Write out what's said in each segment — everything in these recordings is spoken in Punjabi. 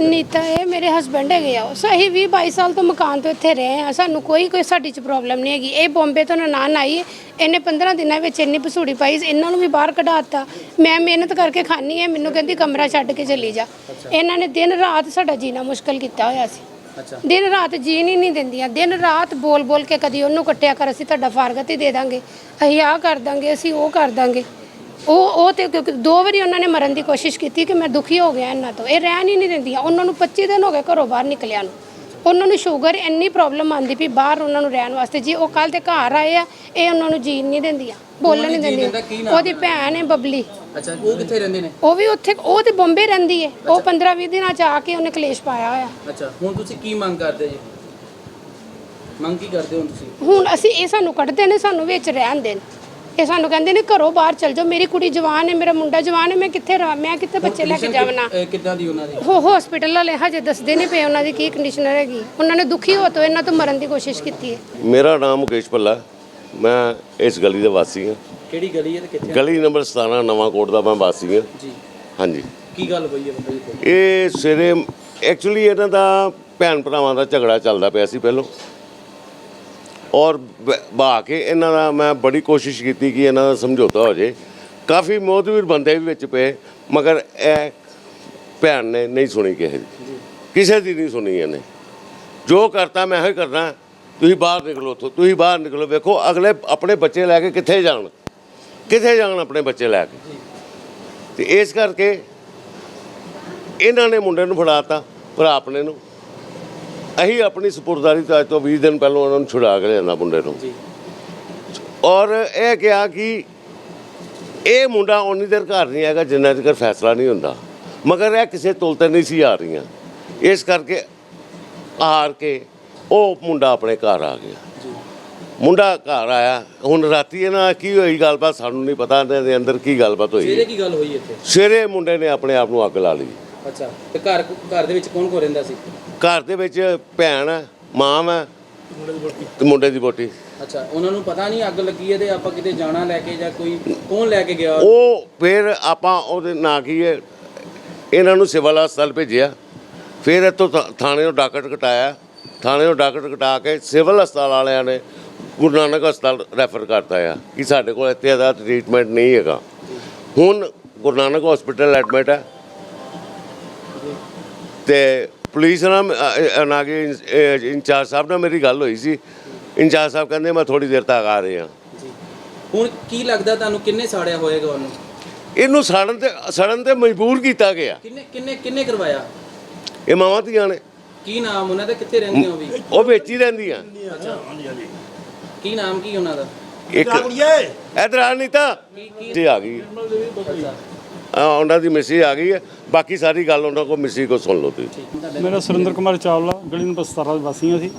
ਨੀਤਾ ਇਹ ਮੇਰੇ ਹਸਬੰਡ ਹੈਗੇ ਆ। ਸਹੀ 20 22 ਸਾਲ ਤੋਂ ਮਕਾਨ ਤੋਂ ਇੱਥੇ ਰਹੇ ਆ। ਸਾਨੂੰ ਕੋਈ ਕੋਈ ਸਾਡੀ ਚ ਪ੍ਰੋਬਲਮ ਨਹੀਂ ਹੈਗੀ। ਇਹ ਬੰਬੇ ਤੋਂ ਨਾਨ ਆਈ ਹੈ ਇਹਨੇ 15 ਦਿਨਾਂ ਵਿੱਚ ਇੰਨੀ ਪਸੂੜੀ ਪਾਈ ਇਹਨਾਂ ਨੂੰ ਵੀ ਬਾਹਰ ਕਢਾਤਾ ਮੈਂ ਮਿਹਨਤ ਕਰਕੇ ਖਾਣੀ ਹੈ ਮੈਨੂੰ ਕਹਿੰਦੀ ਕਮਰਾ ਛੱਡ ਕੇ ਚਲੀ ਜਾ। ਇਹਨਾਂ ਨੇ ਦਿਨ ਰਾਤ ਸਾਡਾ ਜੀਣਾ ਮੁਸ਼ਕਲ ਕੀਤਾ ਹੋਇਆ ਸੀ। ਅੱਛਾ। ਦਿਨ ਰਾਤ ਜੀਣ ਹੀ ਨਹੀਂ ਦਿੰਦੀਆਂ। ਦਿਨ ਰਾਤ ਬੋਲ ਬੋਲ ਕੇ ਕਦੀ ਉਹਨੂੰ ਕੱਟਿਆ ਕਰ ਅਸੀਂ ਤੁਹਾਡਾ ਫਾਰਗਤ ਹੀ ਦੇ ਦਾਂਗੇ। ਅਸੀਂ ਆਹ ਕਰ ਦਾਂਗੇ ਅਸੀਂ ਉਹ ਕਰ ਦਾਂਗੇ। ਉਹ ਉਹ ਤੇ ਕਿਉਂਕਿ ਦੋ ਵਾਰੀ ਉਹਨਾਂ ਨੇ ਮਰਨ ਦੀ ਕੋਸ਼ਿਸ਼ ਕੀਤੀ ਕਿ ਮੈਂ ਦੁਖੀ ਹੋ ਗਿਆ ਇਹਨਾਂ ਤੋਂ। ਇਹ ਰਹਿਣ ਹੀ ਨਹੀਂ ਦਿੰਦੀਆਂ। ਉਹਨਾਂ ਨੂੰ 25 ਦਿਨ ਹੋ ਗਏ ਘਰੋਂ ਬਾਹਰ ਨਿਕਲਿਆ ਨੂੰ। ਉਹਨਾਂ ਨੂੰ ਸ਼ੂਗਰ ਇੰਨੀ ਪ੍ਰੋਬਲਮ ਆਂਦੀ ਵੀ ਬਾਹਰ ਉਹਨਾਂ ਨੂੰ ਰਹਿਣ ਵਾਸਤੇ। ਜੀ ਉਹ ਕੱਲ ਤੇ ਘਰ ਆਏ ਆ ਇਹ ਉਹਨਾਂ ਨੂੰ ਜੀਣ ਨਹੀਂ ਦਿੰਦੀਆਂ। ਬੋਲਣ ਨਹੀਂ ਦਿੰਦੀਆਂ। ਉਹਦੀ ਭੈਣ ਹੈ ਬਬਲੀ। ਅੱਛਾ ਉਹ ਕਿੱਥੇ ਰਹਿੰਦੇ ਨੇ? ਉਹ ਵੀ ਉੱਥੇ ਉਹ ਤੇ ਬੰਬੇ ਰਹਿੰਦੀ ਹੈ। ਉਹ 15 20 ਦਿਨਾਂ ਚ ਆ ਕੇ ਉਹਨੇ ਕਲੇਸ਼ ਪਾਇਆ ਹੋਇਆ। ਅੱਛਾ ਹੁਣ ਤੁਸੀਂ ਕੀ ਮੰਗ ਕਰਦੇ ਜੀ? ਮੰਗ ਕੀ ਕਰਦੇ ਹੋ ਤੁਸੀਂ? ਹੁਣ ਅਸੀਂ ਇਹ ਸਾਨੂੰ ਕੱਢਦੇ ਨੇ ਸਾਨੂੰ ਵਿੱਚ ਰਹਿਣ ਦੇਣ। ਇਹ ਸਾਨੂੰ ਕਹਿੰਦੇ ਨੇ ਘਰੋਂ ਬਾਹਰ ਚਲ ਜਾਓ। ਮੇਰੀ ਕੁੜੀ ਜਵਾਨ ਹੈ ਮੇਰਾ ਮੁੰਡਾ ਜਵਾਨ ਹੈ ਮੈਂ ਕਿੱਥੇ ਰਹਾਂ ਮੈਂ ਕਿੱਥੇ ਬੱਚੇ ਲੈ ਕੇ ਜਾਵਣਾ ਕਿੱਦਾਂ ਦੀ ਉਹਨਾਂ ਦੀ? ਹੋ ਹਸਪੀਟਲ ਵਾਲੇ ਹਜੇ ਦੱਸਦੇ ਨਹੀਂ ਪਏ ਉਹਨਾਂ ਦੀ ਕੀ ਕੰਡੀਸ਼ਨ ਹੈਗੀ। ਉਹਨਾਂ ਨੇ ਦੁਖੀ ਹੋ ਤੋਂ ਇਹਨਾਂ ਤੋਂ ਮਰਨ ਦੀ ਕੋਸ਼ਿਸ਼ ਕੀਤੀ ਹੈ। ਮੇਰਾ ਨਾਮ ਮੁਕੇਸ਼ ਭੱਲਾ ਮੈਂ ਇਸ ਗਲੀ ਦਾ ਵਾਸੀ ਹਾਂ। ਕਿਹੜੀ ਗਲੀ ਹੈ ਤੇ ਕਿੱਥੇ ਗਲੀ ਨੰਬਰ 17 ਨਵਾਂ ਕੋਟ ਦਾ ਮੈਂ ਵਾਸੀ ਹਾਂ। ਜੀ। ਹਾਂਜੀ। ਕੀ ਗੱਲ ਹੋਈ ਹੈ ਬਾਬਾ ਜੀ ਇਹ ਸਵੇਰੇ ਐਕਚੁਅਲੀ ਇਹਨਾਂ ਦਾ ਭੈਣ ਭਰਾਵਾਂ ਦਾ ਝਗੜਾ ਚੱਲਦਾ ਪਿਆ ਸੀ ਪਹਿਲਾਂ। ਔਰ ਬ- ਕੇ ਇਹਨਾਂ ਦਾ ਮੈਂ ਬੜੀ ਕੋਸ਼ਿਸ਼ ਕੀਤੀ ਕਿ ਇਹਨਾਂ ਦਾ ਸਮਝੌਤਾ ਹੋ ਜੇ। ਕਾਫੀ ਮੋਦਵੀਰ ਬੰਦੇ ਵੀ ਵਿੱਚ ਪਏ ਮਗਰ ਇਹ ਭੈਣ ਨੇ ਨਹੀਂ ਸੁਣੀ ਕਿਸੇ ਦੀ। ਕਿਸੇ ਦੀ ਨਹੀਂ ਸੁਣੀ ਇਹਨੇ। ਜੋ ਕਰਤਾ ਮੈਂ ਹੀ ਕਰਨਾ ਤੁਸੀਂ ਬਾਹਰ ਨਿਕਲੋ ਉੱਥੋਂ ਤੁਸੀਂ ਬਾਹਰ ਨਿਕਲੋ ਵੇਖੋ ਅਗਲੇ ਆਪਣੇ ਬੱਚੇ ਲੈ ਕੇ ਕਿੱਥੇ ਜਾਣ। ਕਿੱਥੇ ਜਾਣ ਆਪਣੇ ਬੱਚੇ ਲੈ ਕੇ? ਤੇ ਇਸ ਕਰਕੇ ਇਹਨਾਂ ਨੇ ਮੁੰਡੇ ਨੂੰ ਫੜਾਤਾ ਭਰਾ ਆਪਣੇ ਨੂੰ। ਅਸੀਂ ਆਪਣੀ ਸਪੁਰਦਾਰੀ ਤੋਂ ਅੱਜ ਤੋਂ 20 ਦਿਨ ਪਹਿਲਾਂ ਉਹਨਾਂ ਨੂੰ ਛੁਡਾ ਕੇ ਲਿਆਂਦਾ ਮੁੰਡੇ ਨੂੰ। ਜੀ। ਔਰ ਇਹ ਕਿਹਾ ਕਿ ਇਹ ਮੁੰਡਾ ਉਨੀ ਦੇਰ ਘਰ ਨਹੀਂ ਆਏਗਾ ਜਿੰਨਾ ਚਿਰ ਫੈਸਲਾ ਨਹੀਂ ਹੁੰਦਾ। ਮਗਰ ਇਹ ਕਿਸੇ ਤੁਲ ਤੇ ਨਹੀਂ ਸੀ ਆ ਰਹੀਆਂ। ਇਸ ਕਰਕੇ ਹਾਰ ਕੇ ਉਹ ਮੁੰਡਾ ਆਪਣੇ ਘਰ ਆ ਗਿਆ। ਮੁੰਡਾ ਘਰ ਆਇਆ। ਹੁਣ ਰਾਤੀ ਇਹਨਾਂ ਕੀ ਹੋਈ ਗੱਲਬਾਤ ਸਾਨੂੰ ਨਹੀਂ ਪਤਾ। ਇਹਨਾਂ ਦੇ ਅੰਦਰ ਕੀ ਗੱਲਬਾਤ ਸਵੇਰੇ ਹੋਈ ਕੀ ਗੱਲ ਹੋਈ ਇੱਥੇ? ਸਵੇਰੇ ਮੁੰਡੇ ਨੇ ਆਪਣੇ ਆਪ ਨੂੰ ਅੱਗ ਲਾ ਲਈ। ਅੱਛਾ। ਤੇ ਘਰ ਘਰ ਦੇ ਵਿੱਚ ਕੌਣ ਕੋ ਰਹਿੰਦਾ ਸੀ? ਘਰ ਦੇ ਵਿੱਚ ਭੈਣ ਹੈ ਮਾਂ ਹੈ ਤੇ ਮੁੰਡੇ ਦੀ ਬੋਟੀ ਅੱਛਾ ਉਹਨਾਂ ਨੂੰ ਪਤਾ ਨਹੀਂ ਅੱਗ ਲੱਗੀ ਹੈ ਤੇ ਆਪਾਂ ਕਿਤੇ ਜਾਣਾ ਲੈ ਕੇ ਜਾਂ ਕੋਈ ਕੌਣ ਲੈ ਕੇ ਗਿਆ? ਉਹ ਫਿਰ ਆਪਾਂ ਉਹਦੇ ਨਾਂ ਕੀ ਹੈ ਇਹਨਾਂ ਨੂੰ ਸਿਵਲ ਹਸਪਤਾਲ ਭੇਜਿਆ। ਫਿਰ ਇੱਥੋਂ ਥਾ- ਥਾਣੇ ਤੋਂ ਡਾਕਟ ਕਟਾਇਆ ਥਾਣੇ ਤੋਂ ਡਾਕਟ ਕਟਾ ਕੇ ਸਿਵਲ ਹਸਪਤਾਲ ਵਾਲਿਆਂ ਨੇ ਗੁਰੂ ਨਾਨਕ ਹਸਪਤਾਲ ਰੈਫਰ ਕਰਤਾ ਆ ਕਿ ਸਾਡੇ ਕੋਲ ਇੱਥੇ ਦਾ ਟ੍ਰੀਟਮੈਂਟ ਨਹੀਂ ਹੈਗਾ। ਹੁਣ ਗੁਰੂ ਨਾਨਕ ਹਸਪੀਟਲ ਐਡਮਿਟ ਹੈ। ਤੇ ਪੁਲਿਸ ਨਾਲ ਅ, ਅ, ਨਾ ਕਿ ਇੰਚਾਰਜ ਸਾਹਿਬ ਨਾਲ ਮੇਰੀ ਗੱਲ ਹੋਈ ਸੀ। ਇੰਚਾਰਜ ਸਾਹਿਬ ਕਹਿੰਦੇ ਮੈਂ ਥੋੜੀ ਦੇਰ ਤੱਕ ਆ ਰਿਹਾ ਜੀ। ਹੁਣ ਕੀ ਲੱਗਦਾ ਤੁਹਾਨੂੰ ਕਿੰਨੇ ਸਾੜਿਆ ਹੋਏਗਾ ਉਹਨੂੰ? ਇਹਨੂੰ ਸੜਨ ਤੇ ਸੜਨ ਤੇ ਮਜਬੂਰ ਕੀਤਾ ਗਿਆ। ਕਿੰਨੇ ਕਿੰਨੇ ਕਿੰਨੇ ਕਰਵਾਇਆ? ਇਹ ਮਾਵਾਂ ਧੀਆਂ ਨੇ। ਕੀ ਨਾਮ ਉਹਨਾਂ ਦਾ? ਕਿੱਥੇ ਰਹਿੰਦੇ ਹੋ ਵੀ? ਉਹ ਵਿੱਚ ਹੀ ਰਹਿੰਦੀਆਂ। ਕੀ ਨਾਮ ਕੀ ਉਹਨਾਂ ਦਾ? ਇੱਕ ਇਧਰ ਆ ਨਹੀਂ ਤਾਂ ਜੀ ਆ ਗਈ। ਅੱਛਾ। ਆ ਉਹਨਾਂ ਦੀ ਮਿਸੀ ਆ ਗਈ ਹੈ। ਬਾਕੀ ਸਾਰੀ ਗੱਲ ਉਹਨਾਂ ਕੋਲ ਮਿਸੀ ਕੋ ਸੁਣ ਲਓ ਤੁਸੀਂ। ਮੇਰਾ ਸੁਰਿੰਦਰ ਕੁਮਾਰ ਚਾਵਲਾ, ਗਲੀ ਨੰਬਰ 17 ਦੇ ਵਾਸੀਆਂ ਸੀ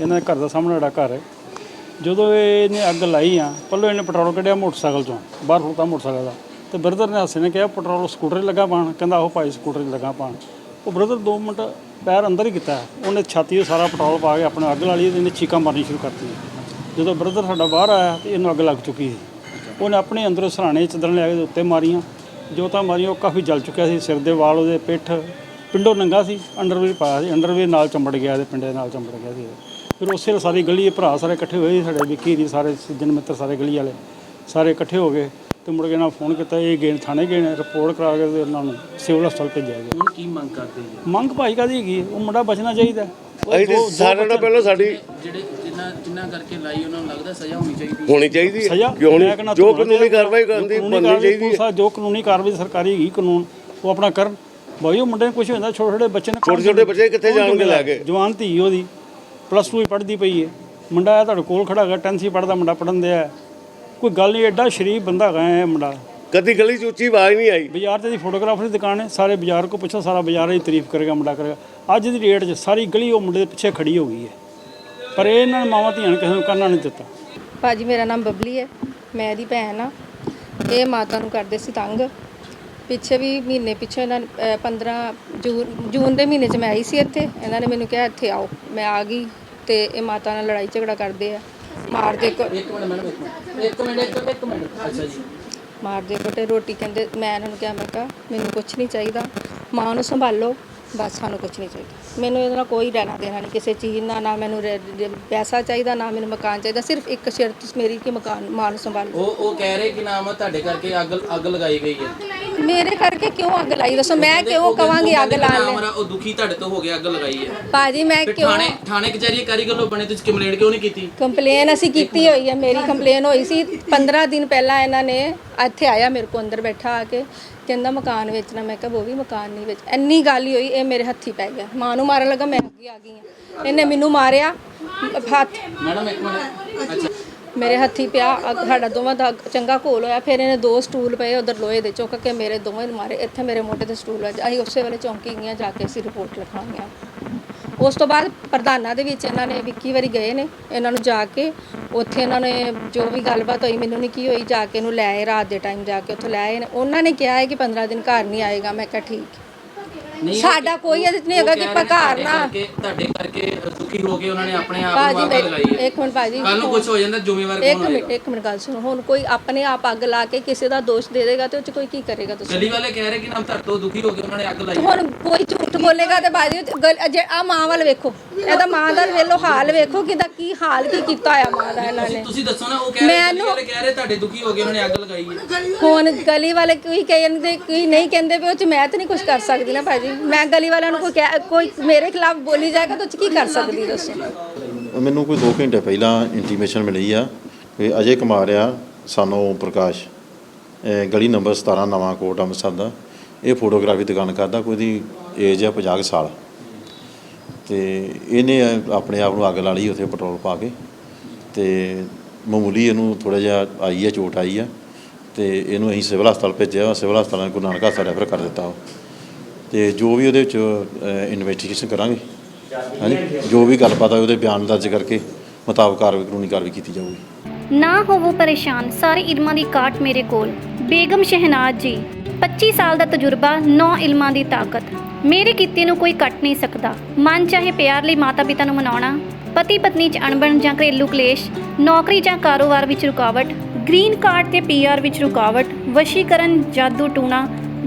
ਇਹਨਾਂ ਦੇ ਘਰ ਦਾ ਸਾਹਮਣੇ ਸਾਡਾ ਘਰ ਹੈ। ਜਦੋਂ ਇਹਨੇ ਅੱਗ ਲਾਈ ਆ, ਪਹਿਲਾਂ ਇਹਨੇ ਪੈਟਰੋਲ ਕੱਢਿਆ ਮੋਟਰਸਾਈਕਲ ਚੋਂ, ਬਾਹਰ ਖੁੱਲਤਾ ਮੋਟਰਸਾਈਕਲ ਦਾ। ਤੇ ਬ੍ਰਦਰ ਨੇ ਹੱਸੇ ਨੇ ਕਿਹਾ, ਪੈਟਰੋਲ ਸਕੂਟਰ 'ਤੇ ਲੱਗਾ ਪਾਣ। ਕਹਿੰਦਾ ਉਹ ਭਾਈ ਸਕੂਟਰ 'ਤੇ ਲੱਗਾ ਪਾਣ। ਉਹ ਬ੍ਰਦਰ 2 ਮਿੰਟ ਪੈਰ ਅੰਦਰ ਹੀ ਕੀਤਾ। ਉਹਨੇ ਛਾਤੀ 'ਤੇ ਸਾਰਾ ਪੈਟਰੋਲ ਪਾ ਕੇ ਆਪਣੇ ਅੱਗ ਲਾ ਲਈ ਤੇ ਇਹਨੇ ਚੀਕਾਂ ਮਾਰਨੀ ਸ਼ੁਰੂ ਕਰਤੀ ਜਦੋਂ ਬ੍ਰਦਰ ਸਾਡਾ ਬਾਹਰ ਆਇਆ ਤੇ ਇਹਨੂੰ ਅੱਗ ਲੱਗ ਚੁੱਕੀ ਸੀ। ਉਹਨੇ ਆਪਣੇ ਅੰਦਰੋਂ ਸਰਾਣੇ ਚਦਰਾਂ ਲਿਆ ਕੇ ਉੱਤੇ ਮਾਰੀਆਂ। ਜੋ ਤਾਂ ਮਾਰੀਆਂ ਉਹ ਕਾਫੀ ਜਲ ਚੁੱਕਿਆ ਸੀ ਸਿਰ ਦੇ ਵਾਲ ਉਹਦੇ ਪਿੱਠ ਪਿੰਡੋਂ ਨੰਗਾ ਸੀ ਅੰਡਰਵੇਅਰ ਪਾਇਆ ਸੀ ਅੰਡਰਵੇਅਰ ਨਾਲ ਚੰਬੜ ਗਿਆ ਇਹਦੇ ਪਿੰਡੇ ਨਾਲ ਚੰਬੜ ਗਿਆ ਸੀ ਫਿਰ ਉਸੇ ਵੇਲੇ ਸਾਰੀ ਗਲੀ ਦੇ ਭਰਾ ਸਾਰੇ ਇਕੱਠੇ ਹੋਏ ਸੀ, ਸਾਡੇ ਵਿੱਕੀ ਦੀ ਸਾਰੇ ਸੱਜਣ ਮਿੱਤਰ ਸਾਰੇ ਗਲੀ ਵਾਲੇ ਸਾਰੇ ਇਕੱਠੇ ਹੋ ਗਏ ਤੇ ਮੁੜ ਕੇ ਨਾਲ ਫੋਨ ਕੀਤਾ ਇਹ ਗਏ ਥਾਣੇ ਗਏ ਨੇ ਰਿਪੋਰਟ ਕਰਾ ਕੇ ਤੇ ਉਹਨਾਂ ਨੂੰ ਸਿਵਲ ਹਸਪਤਾਲ ਭੇਜਿਆ ਗਿਆ। ਹੁਣ ਕੀ ਮੰਗ ਕਰਦੇ ਜੀ? ਮੰਗ ਭਾਈ ਕਾਦੀ ਹੈਗੀ? ਉਹ ਮੁੰਡਾ ਬਚਣਾ ਚਾਹੀਦਾ। ਅਸੀਂ ਤੇ ਸਾਰਿਆਂ ਨਾਲ ਪਹਿਲਾਂ ਸਾਡੀ ਜਿਹੜੇ ਜਿੰਨਾ ਜਿੰਨਾ ਕਰਕੇ ਲਾਈ ਉਹਨਾਂ ਨੂੰ ਲੱਗਦਾ ਸਜ਼ਾ ਹੋਣੀ ਚਾਹੀਦੀ ਹੋਣੀ ਚਾਹੀਦੀ ਹੈ। ਸਜ਼ਾ ਕਿਉਂ ਮੈਂ ਨਹੀਂ? ਜੋ ਤੁਹਾਨੂੰ ਕਾਨੂੰਨੀ ਕਾਰਵਾਈ ਕਰਨ ਦੀ ਕਾਨੂੰਨੀ ਬਣਨੀ ਕਾਰਵਾਈ ਚਾਹੀਦੀ ਹੈ। ਆ, ਜੋ ਕਾਨੂੰਨੀ ਕਾਰਵਾਈ ਸਰਕਾਰੀ ਹੈਗੀ ਕਾਨੂੰਨ ਉਹ ਆਪਣਾ ਕਰਨ ਭਾਈ ਉਹ ਮੁੰਡੇ ਨੂੰ ਕੁਝ ਹੁੰਦਾ ਛੋਟੇ ਛੋਟੇ ਬੱਚੇ ਨੇ ਛੋਟੇ ਛੋਟੇ ਬੱਚੇ ਕਿੱਥੇ ਜਾਣਗੇ ਲੈ ਕੇ? ਜਵਾਨ ਧੀ ਉਹਦੀ ਪਲੱਸ 2 ਹੀ ਪੜ੍ਹਦੀ ਪਈ ਹੈ। ਮੁੰਡਾ ਇਹ ਤੁਹਾਡੇ ਕੋਲ ਖੜਾ ਹੈਗਾ 10th ਹੀ ਪੜ੍ਹਦਾ ਮੁੰਡਾ ਪੜਨ ਦੇ ਆ ਕੋਈ ਗੱਲ ਨਹੀਂ ਐਡਾ ਸ਼ਰੀਫ ਬੰਦਾ ਹੈਗਾ ਇਹ ਮੁੰਡਾ। ਕਦੀ ਗਲੀ ਚ ਉੱਚੀ ਆਵਾਜ਼ ਨਹੀਂ ਆਈ। ਬਾਜ਼ਾਰ ਤੇ ਦੀ ਫੋਟੋਗ੍ਰਾਫਰ ਦੀ ਦੁਕਾਨ ਹੈ ਸਾਰੇ ਬਾਜ਼ਾਰ ਕੋ ਪੁੱਛੋ ਸਾਰਾ ਬਾਜ਼ਾਰ ਹੀ ਤਾਰੀਫ ਕਰੇਗਾ ਮੁੰਡਾ ਕਰੇਗਾ। ਅੱਜ ਦੀ ਡੇਟ 'ਚ ਸਾਰੀ ਗਲੀ ਉਹ ਮੁੰਡੇ ਦੇ ਪਿੱਛੇ ਖੜੀ ਹੋ ਗਈ ਹੈ। ਪਰ ਇਹ ਇਹਨਾਂ ਨੇ ਮਾਵਾਂ ਧੀਆਂ ਨੇ ਕਿਸੇ ਨੂੰ ਕਰਨਾ ਨਹੀਂ ਦਿੱਤਾ। ਭਾਜੀ ਮੇਰਾ ਨਾਮ ਬਬਲੀ ਹੈ। ਮੈਂ ਇਹਦੀ ਭੈਣ ਆ ਇਹ ਮਾਤਾ ਨੂੰ ਕਰਦੇ ਸੀ ਤੰਗ। ਪਿੱਛੇ ਵੀ ਮਹੀਨੇ ਪਿੱਛੇ ਇਹਨਾਂ ਨੇ, ਅਹ, 15 ਜੂਨ ਜੂਨ ਦੇ ਮਹੀਨੇ 'ਚ ਮੈਂ ਆਈ ਸੀ ਇੱਥੇ। ਇਹਨਾਂ ਨੇ ਮੈਨੂੰ ਕਿਹਾ ਇੱਥੇ ਆਓ। ਮੈਂ ਆ ਗਈ ਤੇ ਇਹ ਮਾਤਾ ਨਾਲ ਲੜਾਈ ਝਗੜਾ ਕਰਦੇ ਆ। ਮਾਰਦੇ ਕੁ- ਇੱਕ ਮਿੰਟ ਮੈਡਮ ਇੱਕ ਮਿੰਟ। ਇੱਕ ਮਿੰਟ ਇੱਕ ਇੱਕ ਮਿੰਟ। ਅੱਛਾ ਜੀ। ਮਾਰਦੇ ਕੋਟੇ ਰੋਟੀ। ਕਹਿੰਦੇ ਮੈਂ ਇਹਨਾਂ ਨੂੰ ਕਿਹਾ ਮੈਂ ਕਿਹਾ ਮੈਨੂੰ ਕੁਝ ਨਹੀਂ ਚਾਹੀਦਾ। ਮਾਂ ਨੂੰ ਸੰਭਾਲੋ। ਬਸ ਸਾਨੂੰ ਕੁਝ ਨਹੀਂ ਚਾਹੀਦਾ। ਮੈਨੂੰ ਇਹਦੇ ਨਾਲ ਕੋਈ ਲੈਣਾ ਦੇਣਾ ਨਹੀਂ, ਕਿਸੇ ਚੀਜ਼ ਨਾਲ, ਨਾ ਮੈਨੂੰ ਰੇ- ਰੇ- ਪੈਸਾ ਚਾਹੀਦਾ, ਨਾ ਮੈਨੂੰ ਮਕਾਨ ਚਾਹੀਦਾ, ਸਿਰਫ ਇੱਕ ਸ਼ਰਤ ਮੇਰੀ ਕਿ ਮਕਾਨ ਮਾਨ ਸੰਭਾਲੋ ਉਹ ਉਹ ਕਹਿ ਰਹੇ ਕਿ ਨਾਮ ਤੁਹਾਡੇ ਕਰਕੇ ਅੱਗ ਅੱਗ ਲਗਾਈ ਗਈ ਹੈ। ਮੇਰੇ ਕਰਕੇ ਕਿਉਂ ਅੱਗ ਲਾਈ? ਦੱਸੋ ਮੈਂ ਕਿਉਂ ਕਵਾਂਗੀ ਅੱਗ ਲਾਣ ਲਈ? ਉਹ ਦੁਖੀ ਤੁਹਾਡੇ ਤੋਂ ਹੋ ਗਿਆ ਅੱਗ ਲਗਾਈ ਹੈ। ਭਾਜੀ ਮੈਂ ਕਿਉਂ ਥਾਣੇ ਥਾਣੇ ਕਚਹਿਰੀ ਕਾਰੀਗਰ ਲੋ ਬਣੇ? ਤੁਸੀਂ ਕੰਪਲੇਂਟ ਕਿਉਂ ਨਹੀਂ ਕੀਤੀ? ਕੰਪਲੇਨ ਅਸੀਂ ਕੀਤੀ ਹੋਈ ਹੈ ਮੇਰੀ ਕੰਪਲੇਨ ਹੋਈ ਸੀ। 15 ਦਿਨ ਪਹਿਲਾਂ ਇਹਨਾਂ ਨੇ ਇੱਥੇ ਆਇਆ ਮੇਰੇ ਕੋ ਅੰਦਰ ਬੈਠਾ ਆ ਕੇ। ਕਹਿੰਦਾ ਮਕਾਨ ਵੇਚਣਾ। ਮੈਂ ਕਿਹਾ ਉਹ ਵੀ ਮਕਾਨ ਨਹੀਂ ਵੇਚ ਇੰਨੀ ਗੱਲ ਹੀ ਹੋਈ ਇਹ ਮੇਰੇ ਹੱਥੀ ਪੈ ਗਿਆ। ਮਾਂ ਨੂੰ ਮਾਰਨ ਲੱਗਾ ਮੈਂ ਅੱਗੇ ਆ ਗਈ ਹਾਂ। ਇਹਨੇ ਮੈਨੂੰ ਮਾਰਿਆ ਹੱਥ ਮੈਡਮ ਇੱਕ ਮਿੰਟ। ਅੱਛਾ। ਮੇਰੇ ਹੱਥੀ ਪਿਆ ਅੱਗ- ਸਾਡਾ ਦੋਵਾਂ ਦਾ ਚੰਗਾ ਘੋਲ ਹੋਇਆ, ਫਿਰ ਇਹਨੇ ਦੋ ਸਟੂਲ ਪਏ ਉਧਰ ਲੋਹੇ ਦੇ ਚੁੱਕ ਕੇ ਮੇਰੇ ਦੋਵੇਂ ਨੂੰ ਮਾਰੇ, ਇੱਥੇ ਮੇਰੇ ਮੋਢੇ ਤੇ ਸਟੂਲ ਵੱਜ ਅਸੀਂ ਉਸੇ ਵੇਲੇ ਚੌਂਕੀ ਗਈਆਂ, ਜਾ ਕੇ ਅਸੀਂ ਰਿਪੋਰਟ ਲਿਖਾਉਣੀ ਆ ਉਸ ਤੋਂ ਬਾਅਦ ਪ੍ਰਧਾਨਾਂ ਦੇ ਵਿੱਚ ਇਹਨਾਂ ਨੇ ਵਿੱਕੀ ਵਾਰੀ ਗਏ ਨੇ, ਇਹਨਾਂ ਨੂੰ ਜਾ ਕੇ, ਉੱਥੇ ਇਹਨਾਂ ਨੇ ਜੋ ਵੀ ਗੱਲਬਾਤ ਹੋਈ, ਮੈਨੂੰ ਨਹੀਂ ਕੀ ਹੋਈ, ਜਾ ਕੇ ਇਹਨੂੰ ਲੈ ਆਏ, ਰਾਤ ਦੇ ਟਾਈਮ ਜਾ ਕੇ ਉੱਥੇ ਲੈ ਆਏ ਨੇ। ਉਹਨਾਂ ਨੇ ਕਿਹਾ ਹੈ ਕਿ 15 ਦਿਨ ਘਰ ਨਹੀਂ ਆਏਗਾ, ਮੈਂ ਕਿਹਾ ਠੀਕ ਨਹੀਂ ਸਾਡਾ ਕੋਈ 'ਚ ਨਹੀਂ ਹੈਗਾ ਕਿ ਰਹੇ ਨੇ ਘਰ ਤੁਹਾਡੇ ਨਾ ਕਰਕੇ ਤੁਹਾਡੇ ਕਰਕੇ ਦੁਖੀ ਹੋ ਕੇ ਉਹਨਾਂ ਨੇ ਆਪਣੇ ਆਪ ਨੂੰ ਅੱਗ ਲਗਾਈ ਹੈ। ਇੱਕ ਮਿੰਟ ਬਾਜੀ ਕੱਲ ਨੂੰ ਕੁਝ ਹੋ ਜਾਂਦਾ ਜ਼ਿੰਮੇਵਾਰ ਇੱਕ ਕੌਣ ਹੋਏਗਾ? ਮਿੰਟ ਇੱਕ ਮਿੰਟ ਗੱਲ ਸੁਣੋ। ਹੁਣ ਕੋਈ ਆਪਣੇ ਆਪ ਅੱਗ ਲਾ ਕੇ ਕਿਸੇ ਦਾ ਦੋਸ਼ ਦੇ ਦੇਗਾ ਤੇ ਉਹ ਚ ਕੋਈ ਕੀ ਕਰੇਗਾ ਤੁਸੀਂ? ਗਲੀ ਵਾਲੇ ਕਹਿ ਰਹੇ ਕਿ ਨਾਮ ਤੁਹਾਡੇ ਤੋਂ ਦੁਖੀ ਹੋ ਕੇ ਉਹਨਾਂ ਨੇ ਅੱਗ ਲਾਈ। ਹੁਣ ਕੋਈ ਝੂਠ ਬੋਲੇਗਾ ਤੇ ਬਾਜੀ ਆ ਮਾਂ ਵੱਲ ਵੇਖੋ ਇਹਦਾ ਮਾਂ ਦਾ ਵੇਲੋ ਹਾਲ ਵੇਖੋ ਕਿਦਾ ਕੀ ਹਾਲ ਕੀ ਕੀਤਾ ਹੋਇਆ ਮਾਂ ਦਾ ਇਹਨਾਂ ਨੇ। ਤੁਸੀਂ ਦੱਸੋ ਨਾ ਉਹ ਕਹਿ ਰਹੇ ਗਲੀ ਵਾਲੇ ਕਹਿ ਰਹੇ ਤੁਹਾਡੇ ਦੁਖੀ ਹੋ ਕੇ ਉਹਨਾਂ ਨੇ ਅੱਗ ਲਗਾਈ ਹੈ। ਹੁਣ ਗਲੀ ਵਾਲੇ ਕੋਈ ਕਹਿੰਦੇ ਕੋਈ ਨਹੀਂ ਕਹਿੰਦੇ ਵੀ ਉਹ ਚ ਮੈਂ ਤਾਂ ਨਹੀਂ ਕੁਝ ਕਰ ਸਕਦੀ ਨਾ ਭਾਜੀ। ਮੈਂ ਗਲੀ ਵਾਲਿਆਂ ਨੂੰ ਕੋਈ ਕਹਿ- ਕੋਈ ਮੇਰੇ ਖਿਲਾਫ ਬੋਲੀ ਜਾਏਗਾ ਤਾਂ ਉਹ ਚ ਕੀ ਕਰ ਸਕਦੀ ਦੱਸੋ ਮੈਨੂੰ ਕੋਈ 2 ਘੰਟੇ ਪਹਿਲਾਂ ਇੰਟੀਮੇਸ਼ਨ ਮਿਲੀ ਆ ਕਿ ਅਜੇ ਕੁਮਾਰ ਆ, ਸਾਨੂੰ ਓਮ ਪ੍ਰਕਾਸ਼। ਇਹ ਗਲੀ ਨੰਬਰ 17 ਨਵਾਂ ਕੋਟ ਅੰਮ੍ਰਿਤਸਰ ਦਾ। ਇਹ ਫੋਟੋਗ੍ਰਾਫੀ ਦੁਕਾਨ ਕਰਦਾ, ਕੋਈ ਦੀ ਏਜ ਆ 50 ਕੁ ਸਾਲ। ਤੇ ਇਹਨੇ ਆਪਣੇ ਆਪ ਨੂੰ ਅੱਗ ਲਾ ਲਈ ਉੱਥੇ ਪੈਟਰੋਲ ਪਾ ਕੇ। ਤੇ ਮਾਮੂਲੀ ਇਹਨੂੰ ਥੋੜਾ ਜਿਹਾ ਆਈ ਆ, ਚੋਟ ਆਈ ਆ। ਤੇ ਇਹਨੂੰ ਅਸੀਂ ਸਿਵਲ ਹਸਪਤਾਲ ਭੇਜਿਆ। ਸਿਵਲ ਹਸਪਤਾਲ ਨੇ ਗੁਰੂ ਨਾਨਕ ਹਸਪਤਾਲ ਰੈਫਰ ਕਰ ਦਿੱਤਾ ਉਹ। ਤੇ ਜੋ ਵੀ ਉਹਦੇ ਵਿੱਚ ਇਨਵੈਸਟੀਗੇਸ਼ਨ ਕਰਾਂਗੇ। ਹਾਂਜੀ? ਜੋ ਵੀ ਗੱਲਬਾਤ ਆ ਉਹਦੇ ਬਿਆਨ ਦਰਜ ਕਰਕੇ ਮੁਤਾਬਕ ਕਾਰਵਾਈ ਕਾਨੂੰਨੀ ਕਾਰਵਾਈ ਕੀਤੀ ਜਾਊਗੀ। ਨਾ ਹੋਵੋ ਪਰੇਸ਼ਾਨ, ਸਾਰੇ ਇਲਮਾਂ ਦੀ ਕਾਟ ਮੇਰੇ ਕੋਲ। ਬੇਗਮ ਸ਼ਹਿਨਾਜ਼ ਜੀ 25 ਸਾਲ ਦਾ ਤਜਰਬਾ 9 ਇਲਮਾਂ ਦੀ ਤਾਕਤ। ਮੇਰੇ ਕੀਤੇ ਨੂੰ ਕੋਈ ਕੱਟ ਨਹੀਂ ਸਕਦਾ। ਮਨ ਚਾਹੇ ਪਿਆਰ ਲਈ ਮਾਤਾ ਪਿਤਾ ਨੂੰ ਮਨਾਉਣਾ ਪਤੀ ਪਤਨੀ 'ਚ ਅਣਬਣ ਜਾਂ ਘਰੇਲੂ ਕਲੇਸ਼, ਨੌਕਰੀ ਜਾਂ ਕਾਰੋਬਾਰ ਵਿੱਚ ਰੁਕਾਵਟ, ਗ੍ਰੀਨ ਕਾਰਡ ਤੇ ਪੀਆਰ ਵਿੱਚ ਰੁਕਾਵਟ, ਵਸ਼ੀਕਰਨ, ਜਾਦੂ ਟੂਣਾ